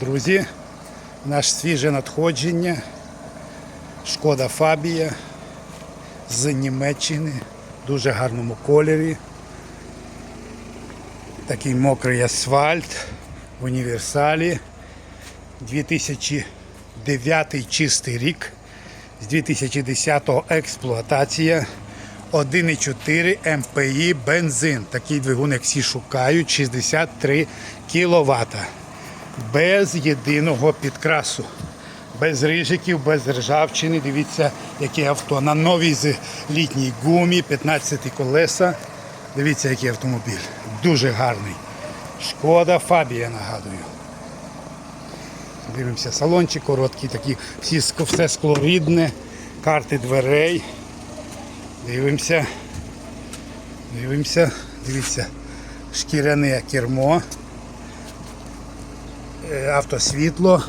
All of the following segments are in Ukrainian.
Друзі, наше свіже надходження. Шкода Фабія з Німеччини. В дуже гарному кольорі. Такий мокрий асфальт в універсалі. 2009 чистий рік. З 2010-го експлуатація. 1,4 МПІ бензин. Такий двигун, як всі шукають, 63 кВт. Без єдиного підкрасу. Без рижиків, без ржавчини. Дивіться, яке авто. На новій з- літній гумі, 15 колеса. Дивіться, який автомобіль. Дуже гарний. Шкода Фабія, нагадую. Дивимося, салончик короткий, такі, всі, все склорідне, карти дверей. Дивимося. Дивимося. Дивіться. Шкіряне кермо. Е, Автосвітло.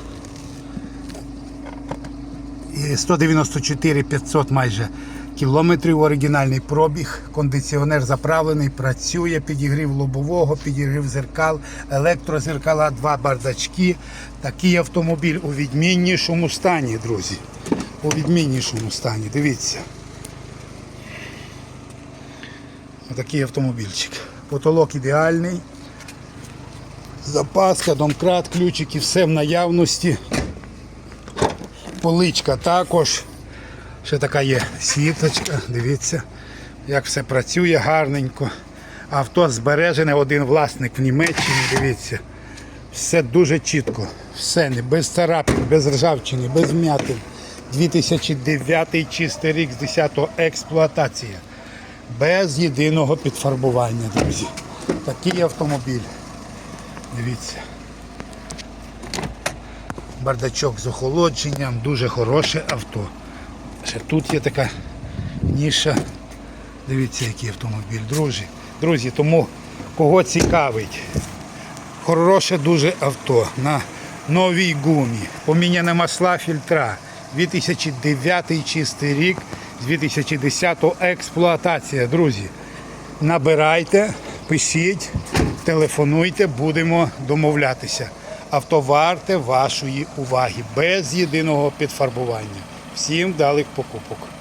І 194 500 майже кілометрів. Оригінальний пробіг. Кондиціонер заправлений, працює, підігрів лобового, підігрів зеркал, електрозеркала, два бардачки. Такий автомобіль у відміннішому стані, друзі. У відміннішому стані. Дивіться. Отакий автомобільчик. Потолок ідеальний. Запаска, домкрат, ключики, все в наявності. Поличка також. Ще така є сіточка, дивіться, як все працює гарненько. Авто збережене, один власник в Німеччині, дивіться. Все дуже чітко. Все, не без царапин, без ржавчини, без м'ятин. 2009 чистий рік з 10-го експлуатація. Без єдиного підфарбування, друзі. Такий автомобіль. Дивіться. Бардачок з охолодженням, дуже хороше авто. Ще тут є така ніша. Дивіться, який автомобіль, друзі. Друзі, тому кого цікавить, хороше дуже авто на новій гумі. Поміняне масла фільтра. 2009 чистий рік, з 2010 експлуатація, друзі. Набирайте, пишіть, телефонуйте, будемо домовлятися. Авто варте вашої уваги без єдиного підфарбування. Всім вдалих покупок.